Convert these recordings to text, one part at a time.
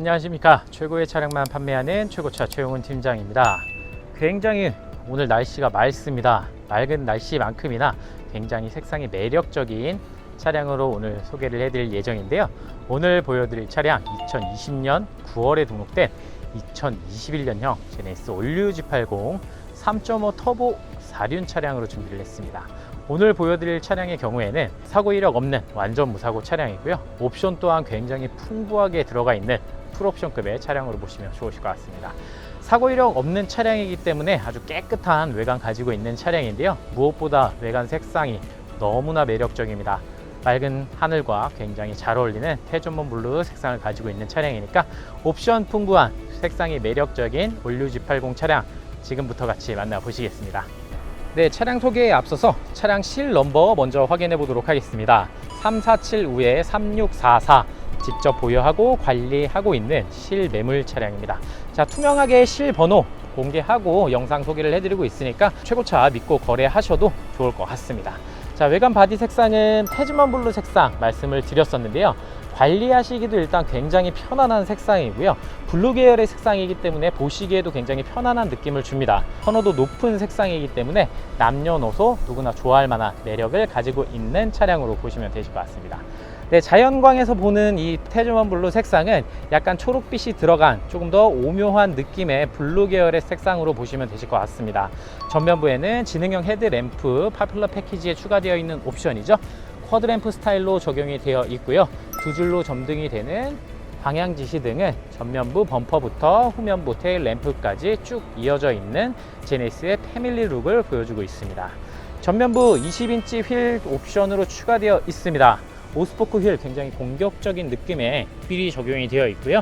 안녕하십니까. 최고의 차량만 판매하는 최고차 최용훈 팀장입니다. 굉장히 오늘 날씨가 맑습니다. 맑은 날씨만큼이나 굉장히 색상이 매력적인 차량으로 오늘 소개를 해드릴 예정인데요. 오늘 보여드릴 차량 2020년 9월에 등록된 2021년형 제네시스 올류 G80 3.5 터보 4륜 차량으로 준비를 했습니다. 오늘 보여드릴 차량의 경우에는 사고 이력 없는 완전 무사고 차량이고요. 옵션 또한 굉장히 풍부하게 들어가 있는 풀옵션급의 차량으로 보시면 좋으실 것 같습니다. 사고 이력 없는 차량이기 때문에 아주 깨끗한 외관 가지고 있는 차량인데요. 무엇보다 외관 색상이 너무나 매력적입니다. 맑은 하늘과 굉장히 잘 어울리는 태존먼 블루 색상을 가지고 있는 차량이니까 옵션 풍부한 색상이 매력적인 올류 G80 차량 지금부터 같이 만나보시겠습니다. 네, 차량 소개에 앞서서 차량 실 넘버 먼저 확인해 보도록 하겠습니다. 347 우에 3644 직접 보유하고 관리하고 있는 실 매물 차량입니다. 자, 투명하게 실 번호 공개하고 영상 소개를 해드리고 있으니까 최고차 믿고 거래하셔도 좋을 것 같습니다. 자, 외관 바디 색상은 태즈먼 블루 색상 말씀을 드렸었는데요. 관리하시기도 일단 굉장히 편안한 색상이고요. 블루 계열의 색상이기 때문에 보시기에도 굉장히 편안한 느낌을 줍니다. 선호도 높은 색상이기 때문에 남녀노소 누구나 좋아할 만한 매력을 가지고 있는 차량으로 보시면 되실 것 같습니다. 네, 자연광에서 보는 이 태즈먼 블루 색상은 약간 초록빛이 들어간 조금 더 오묘한 느낌의 블루 계열의 색상으로 보시면 되실 것 같습니다. 전면부에는 지능형 헤드램프 파퓰러 패키지에 추가되어 있는 옵션이죠. 쿼드램프 스타일로 적용이 되어 있고요. 두 줄로 점등이 되는 방향 지시 등은 전면부 범퍼부터 후면부 테일 램프까지 쭉 이어져 있는 제네시스의 패밀리 룩을 보여주고 있습니다. 전면부 20인치 휠 옵션으로 추가되어 있습니다. 오스포크 휠 굉장히 공격적인 느낌의 휠이 적용이 되어 있고요.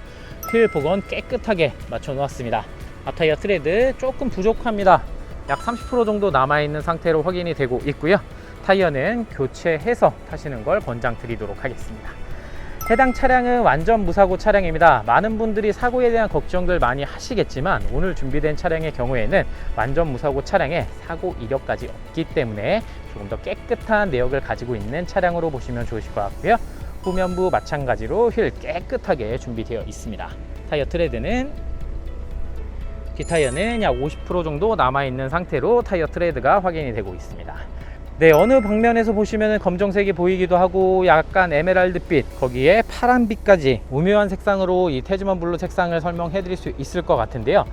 휠 복원 깨끗하게 맞춰 놓았습니다. 앞타이어 트레드 조금 부족합니다. 약 30% 정도 남아있는 상태로 확인이 되고 있고요. 타이어는 교체해서 타시는 걸 권장 드리도록 하겠습니다. 해당 차량은 완전 무사고 차량입니다. 많은 분들이 사고에 대한 걱정들 많이 하시겠지만 오늘 준비된 차량의 경우에는 완전 무사고 차량에 사고 이력까지 없기 때문에 조금 더 깨끗한 내역을 가지고 있는 차량으로 보시면 좋으실 것 같고요. 후면부 마찬가지로 휠 깨끗하게 준비되어 있습니다. 타이어 트레드는 뒷타이어는 약 50% 정도 남아있는 상태로 타이어 트레드가 확인이 되고 있습니다. 네, 어느 방면에서 보시면 검정색이 보이기도 하고 약간 에메랄드빛, 거기에 파란빛까지 오묘한 색상으로 이 태즈먼 블루 색상을 설명해 드릴 수 있을 것 같은데요.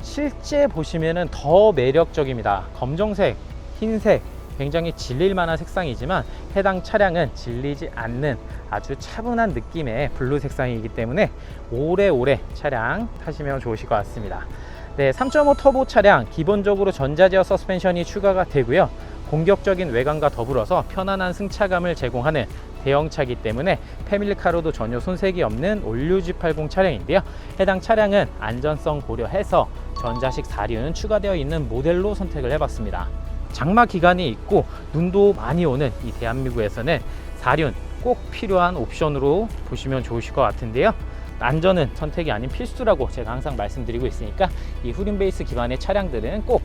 실제 보시면 더 매력적입니다. 검정색, 흰색, 굉장히 질릴 만한 색상이지만 해당 차량은 질리지 않는 아주 차분한 느낌의 블루 색상이기 때문에 오래오래 차량 타시면 좋으실 것 같습니다. 네, 3.5 터보 차량 기본적으로 전자제어 서스펜션이 추가가 되고요. 공격적인 외관과 더불어서 편안한 승차감을 제공하는 대형차기 때문에 패밀리카로도 전혀 손색이 없는 올류 G80 차량인데요. 해당 차량은 안전성 고려해서 전자식 4륜 추가되어 있는 모델로 선택을 해봤습니다. 장마 기간이 있고 눈도 많이 오는 이 대한민국에서는 4륜 꼭 필요한 옵션으로 보시면 좋으실 것 같은데요. 안전은 선택이 아닌 필수라고 제가 항상 말씀드리고 있으니까 이 후륜 베이스 기반의 차량들은 꼭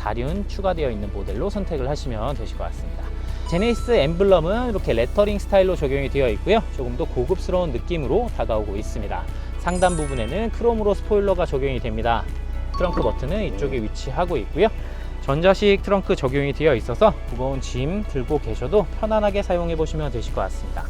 4륜 추가되어 있는 모델로 선택을 하시면 되실 것 같습니다. 제네시스 엠블럼은 이렇게 레터링 스타일로 적용이 되어 있고요. 조금 더 고급스러운 느낌으로 다가오고 있습니다. 상단 부분에는 크롬으로 스포일러가 적용이 됩니다. 트렁크 버튼은 이쪽에 위치하고 있고요. 전자식 트렁크 적용이 되어 있어서 무거운 짐 들고 계셔도 편안하게 사용해 보시면 되실 것 같습니다.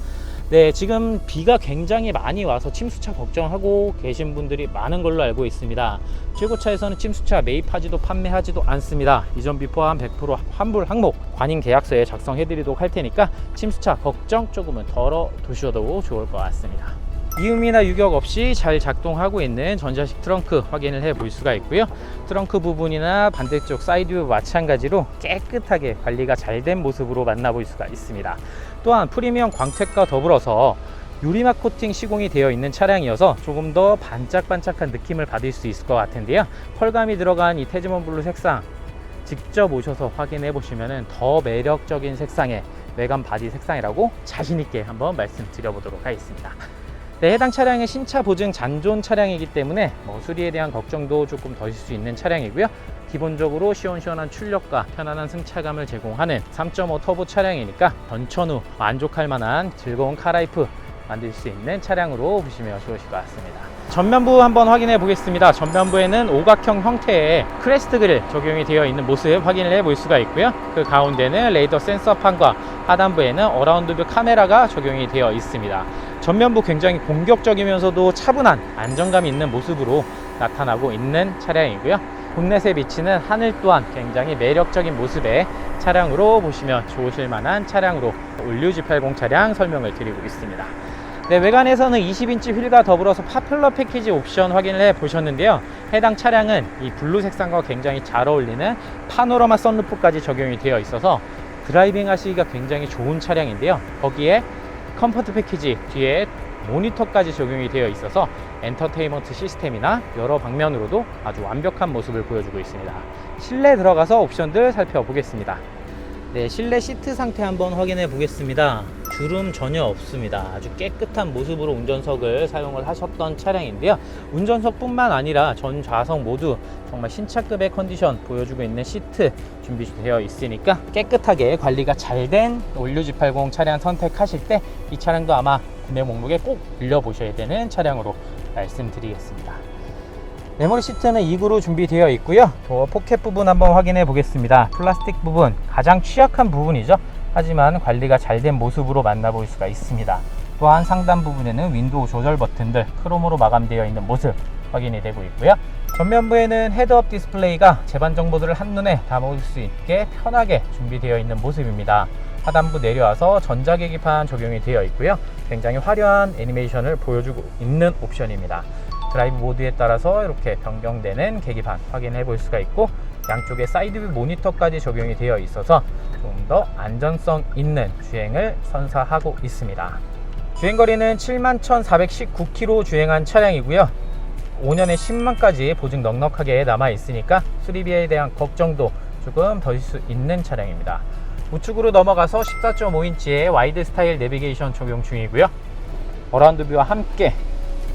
네, 지금 비가 굉장히 많이 와서 침수차 걱정하고 계신 분들이 많은 걸로 알고 있습니다. 최고차에서는 침수차 매입하지도 판매하지도 않습니다. 이전 비 포함 100% 환불 항목 관인 계약서에 작성해 드리도록 할 테니까 침수차 걱정 조금은 덜어 두셔도 좋을 것 같습니다. 이음이나 유격 없이 잘 작동하고 있는 전자식 트렁크 확인을 해 볼 수가 있고요. 트렁크 부분이나 반대쪽 사이드 뷰 마찬가지로 깨끗하게 관리가 잘 된 모습으로 만나볼 수가 있습니다. 또한 프리미엄 광택과 더불어서 유리막 코팅 시공이 되어 있는 차량이어서 조금 더 반짝반짝한 느낌을 받을 수 있을 것 같은데요. 펄감이 들어간 이 태즈먼 블루 색상 직접 오셔서 확인해 보시면 더 매력적인 색상의 외관 바디 색상이라고 자신있게 한번 말씀드려 보도록 하겠습니다. 네, 해당 차량의 신차 보증 잔존 차량이기 때문에 뭐 수리에 대한 걱정도 조금 더 있을 수 있는 차량이고요. 기본적으로 시원시원한 출력과 편안한 승차감을 제공하는 3.5 터보 차량이니까 전천 후 만족할 만한 즐거운 카라이프 만들 수 있는 차량으로 보시면 좋으실 것 같습니다. 전면부 한번 확인해 보겠습니다. 전면부에는 오각형 형태의 크레스트 그릴 적용이 되어 있는 모습 확인을 해 볼 수가 있고요. 그 가운데는 레이더 센서판과 하단부에는 어라운드뷰 카메라가 적용이 되어 있습니다. 전면부 굉장히 공격적이면서도 차분한 안정감 있는 모습으로 나타나고 있는 차량이고요. 본넷에 비치는 하늘 또한 굉장히 매력적인 모습의 차량으로 보시면 좋으실 만한 차량으로 올류 G80 차량 설명을 드리고 있습니다. 네, 외관에서는 20인치 휠과 더불어서 파퓰러 패키지 옵션 확인을 해 보셨는데요. 해당 차량은 이 블루 색상과 굉장히 잘 어울리는 파노라마 썬루프까지 적용이 되어 있어서 드라이빙 하시기가 굉장히 좋은 차량인데요. 거기에 컴포트 패키지 뒤에 모니터까지 적용이 되어 있어서 엔터테인먼트 시스템이나 여러 방면으로도 아주 완벽한 모습을 보여주고 있습니다. 실내 들어가서 옵션들 살펴보겠습니다. 네, 실내 시트 상태 한번 확인해 보겠습니다. 주름 전혀 없습니다. 아주 깨끗한 모습으로 운전석을 사용을 하셨던 차량인데요. 운전석뿐만 아니라 전 좌석 모두 정말 신차급의 컨디션 보여주고 있는 시트 준비되어 있으니까 깨끗하게 관리가 잘 된 올류 G80 차량 선택하실 때 이 차량도 아마 구매 목록에 꼭 늘려보셔야 되는 차량으로 말씀드리겠습니다. 메모리 시트는 2구로 준비되어 있고요. 도어 포켓 부분 한번 확인해 보겠습니다. 플라스틱 부분 가장 취약한 부분이죠. 하지만 관리가 잘 된 모습으로 만나볼 수가 있습니다. 또한 상단 부분에는 윈도우 조절 버튼들 크롬으로 마감되어 있는 모습 확인이 되고 있고요. 전면부에는 헤드업 디스플레이가 재반 정보들을 한눈에 담을 수 있게 편하게 준비되어 있는 모습입니다. 하단부 내려와서 전자 계기판 적용이 되어 있고요. 굉장히 화려한 애니메이션을 보여주고 있는 옵션입니다. 드라이브 모드에 따라서 이렇게 변경되는 계기판 확인해 볼 수가 있고 양쪽에 사이드뷰 모니터까지 적용이 되어 있어서 좀 더 안전성 있는 주행을 선사하고 있습니다. 주행거리는 71,419km 주행한 차량이고요. 5년에 10만까지 보증 넉넉하게 남아 있으니까 수리비에 대한 걱정도 조금 덜 수 있는 차량입니다. 우측으로 넘어가서 14.5인치의 와이드 스타일 내비게이션 적용 중이고요. 어라운드 뷰와 함께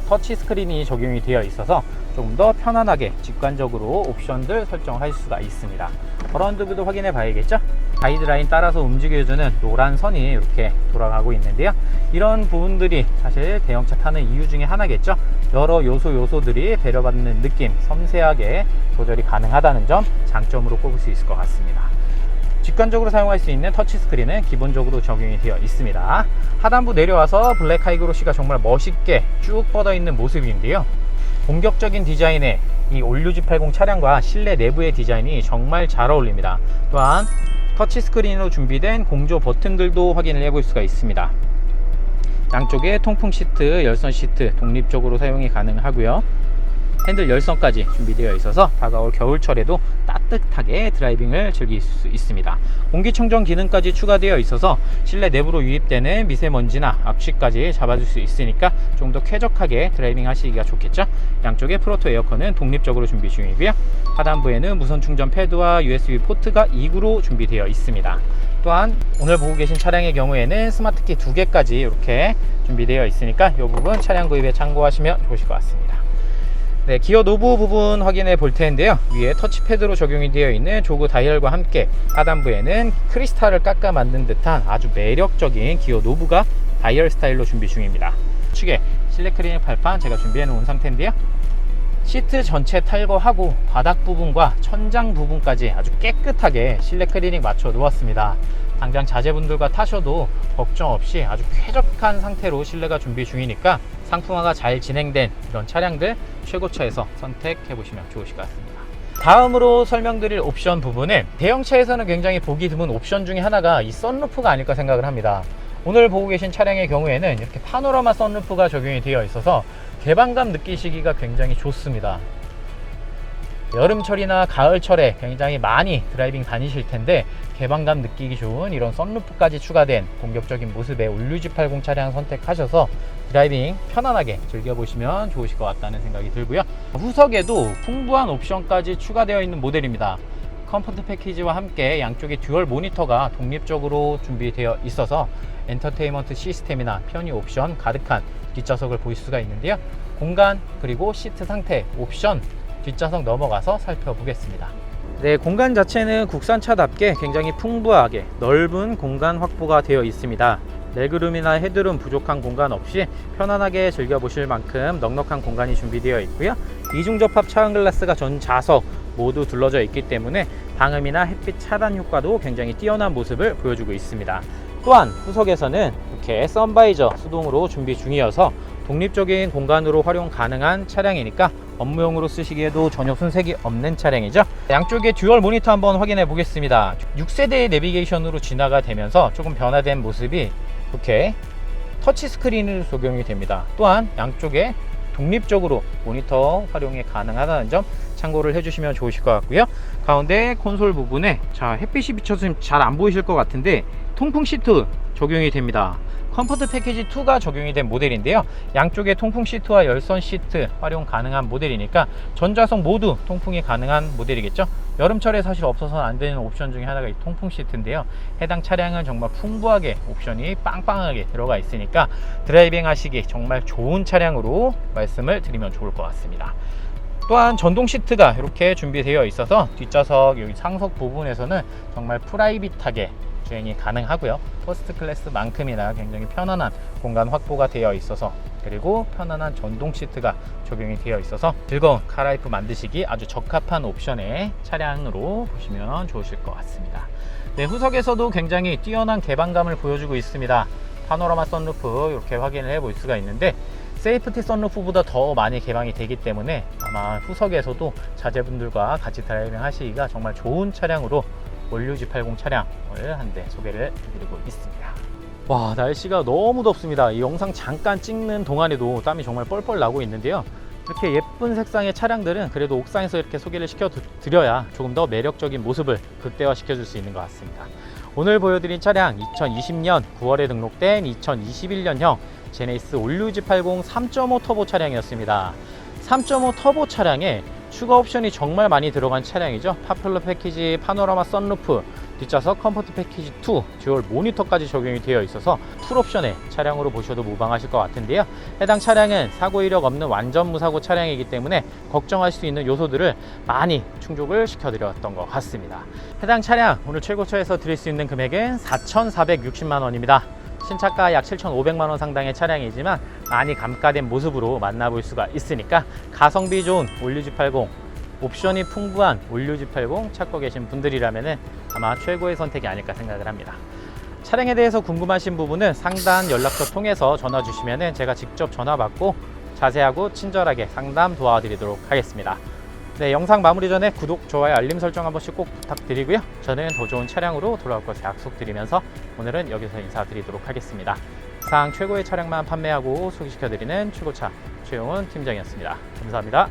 터치 스크린이 적용이 되어 있어서 조금 더 편안하게 직관적으로 옵션들 설정할 수가 있습니다. 어라운드 뷰도 확인해 봐야겠죠? 가이드라인 따라서 움직여주는 노란 선이 이렇게 돌아가고 있는데요. 이런 부분들이 사실 대형차 타는 이유 중에 하나겠죠. 여러 요소 요소들이 배려받는 느낌, 섬세하게 조절이 가능하다는 점 장점으로 꼽을 수 있을 것 같습니다. 직관적으로 사용할 수 있는 터치 스크린은 기본적으로 적용이 되어 있습니다. 하단부 내려와서 블랙 하이그로시가 정말 멋있게 쭉 뻗어 있는 모습인데요. 공격적인 디자인의 이 올류 G80 차량과 실내 내부의 디자인이 정말 잘 어울립니다. 또한 터치 스크린으로 준비된 공조 버튼들도 확인을 해볼 수가 있습니다. 양쪽에 통풍 시트, 열선 시트 독립적으로 사용이 가능하고요. 핸들 열선까지 준비되어 있어서 다가올 겨울철에도 따뜻하게 드라이빙을 즐길 수 있습니다. 공기청정 기능까지 추가되어 있어서 실내 내부로 유입되는 미세먼지나 악취까지 잡아줄 수 있으니까 좀 더 쾌적하게 드라이빙 하시기가 좋겠죠. 양쪽에 프로토 에어컨은 독립적으로 준비 중이고요. 하단부에는 무선 충전 패드와 USB 포트가 2구로 준비되어 있습니다. 또한 오늘 보고 계신 차량의 경우에는 스마트키 두 개까지 이렇게 준비되어 있으니까 이 부분 차량 구입에 참고하시면 좋으실 것 같습니다. 네, 기어 노브 부분 확인해 볼 텐데요. 위에 터치패드로 적용이 되어 있는 조그 다이얼과 함께 하단부에는 크리스탈을 깎아 만든 듯한 아주 매력적인 기어 노브가 다이얼 스타일로 준비 중입니다. 측에 실내 클리닉 발판 제가 준비해 놓은 상태인데요. 시트 전체 탈거하고 바닥 부분과 천장 부분까지 아주 깨끗하게 실내 클리닉 맞춰 놓았습니다. 당장 자제분들과 타셔도 걱정 없이 아주 쾌적한 상태로 실내가 준비 중이니까 상품화가 잘 진행된 이런 차량들 최고차에서 선택해 보시면 좋으실 것 같습니다. 다음으로 설명드릴 옵션 부분은 대형차에서는 굉장히 보기 드문 옵션 중에 하나가 이 썬루프가 아닐까 생각을 합니다. 오늘 보고 계신 차량의 경우에는 이렇게 파노라마 썬루프가 적용이 되어 있어서 개방감 느끼시기가 굉장히 좋습니다. 여름철이나 가을철에 굉장히 많이 드라이빙 다니실 텐데 개방감 느끼기 좋은 이런 썬루프까지 추가된 공격적인 모습의 올류 G80 차량 선택하셔서 드라이빙 편안하게 즐겨보시면 좋으실 것 같다는 생각이 들고요. 후석에도 풍부한 옵션까지 추가되어 있는 모델입니다. 컴포트 패키지와 함께 양쪽에 듀얼 모니터가 독립적으로 준비되어 있어서 엔터테인먼트 시스템이나 편의 옵션 가득한 뒷좌석을 보실 수가 있는데요. 공간 그리고 시트 상태 옵션 뒷좌석 넘어가서 살펴보겠습니다. 네, 공간 자체는 국산차답게 굉장히 풍부하게 넓은 공간 확보가 되어 있습니다. 레그룸이나 헤드룸 부족한 공간 없이 편안하게 즐겨보실 만큼 넉넉한 공간이 준비되어 있고요. 이중 접합 차원 글라스가 전 좌석 모두 둘러져 있기 때문에 방음이나 햇빛 차단 효과도 굉장히 뛰어난 모습을 보여주고 있습니다. 또한 후석에서는 이렇게 썬바이저 수동으로 준비 중이어서 독립적인 공간으로 활용 가능한 차량이니까 업무용으로 쓰시기에도 전혀 손색이 없는 차량이죠. 양쪽에 듀얼 모니터 한번 확인해 보겠습니다. 6세대의 내비게이션으로 진화가 되면서 조금 변화된 모습이 이렇게 터치 스크린으로 적용이 됩니다. 또한 양쪽에 독립적으로 모니터 활용이 가능하다는 점 참고를 해주시면 좋으실 것 같고요. 가운데 콘솔 부분에 자 햇빛이 비쳐서 잘 안 보이실 것 같은데 통풍 시트 적용이 됩니다. 컴포트 패키지 2가 적용이 된 모델인데요. 양쪽에 통풍 시트와 열선 시트 활용 가능한 모델이니까 전좌석 모두 통풍이 가능한 모델이겠죠. 여름철에 사실 없어서는 안 되는 옵션 중에 하나가 이 통풍 시트인데요. 해당 차량은 정말 풍부하게 옵션이 빵빵하게 들어가 있으니까 드라이빙 하시기 정말 좋은 차량으로 말씀을 드리면 좋을 것 같습니다. 또한 전동 시트가 이렇게 준비되어 있어서 뒷좌석 여기 상석 부분에서는 정말 프라이빗하게 주행이 가능하고요. 퍼스트 클래스만큼이나 굉장히 편안한 공간 확보가 되어 있어서 그리고 편안한 전동 시트가 적용이 되어 있어서 즐거운 카라이프 만드시기 아주 적합한 옵션의 차량으로 보시면 좋으실 것 같습니다. 네, 후석에서도 굉장히 뛰어난 개방감을 보여주고 있습니다. 파노라마 썬루프 이렇게 확인을 해볼 수가 있는데 세이프티 썬루프보다 더 많이 개방이 되기 때문에 아마 후석에서도 자제분들과 같이 드라이빙 하시기가 정말 좋은 차량으로 올류 G80 차량을 한 대 소개를 해드리고 있습니다. 와 날씨가 너무 덥습니다. 이 영상 잠깐 찍는 동안에도 땀이 정말 뻘뻘 나고 있는데요. 이렇게 예쁜 색상의 차량들은 그래도 옥상에서 이렇게 소개를 시켜 드- 드려야 조금 더 매력적인 모습을 극대화 시켜줄 수 있는 것 같습니다. 오늘 보여드린 차량 2020년 9월에 등록된 2021년형 제네시스 올류지 80 3.5 터보 차량이었습니다. 3.5 터보 차량에 추가 옵션이 정말 많이 들어간 차량이죠. 파플러 패키지, 파노라마 썬루프, 뒷좌석 컴포트 패키지 2, 듀얼 모니터까지 적용이 되어 있어서 풀 옵션의 차량으로 보셔도 무방하실 것 같은데요. 해당 차량은 사고 이력 없는 완전 무사고 차량이기 때문에 걱정할 수 있는 요소들을 많이 충족을 시켜드렸던 것 같습니다. 해당 차량 오늘 최고차에서 드릴 수 있는 금액은 4,460만 원입니다. 신차가 약 7,500만 원 상당의 차량이지만 많이 감가된 모습으로 만나볼 수가 있으니까 가성비 좋은 올류지 80 옵션이 풍부한 올류지 80 찾고 계신 분들이라면 아마 최고의 선택이 아닐까 생각을 합니다. 차량에 대해서 궁금하신 부분은 상단 연락처 통해서 전화 주시면 제가 직접 전화 받고 자세하고 친절하게 상담 도와드리도록 하겠습니다. 네, 영상 마무리 전에 구독, 좋아요, 알림 설정 한 번씩 꼭 부탁드리고요. 저는 더 좋은 차량으로 돌아올 것을 약속드리면서 오늘은 여기서 인사드리도록 하겠습니다. 이상 최고의 차량만 판매하고 소개시켜드리는 최고차 최용훈 팀장이었습니다. 감사합니다.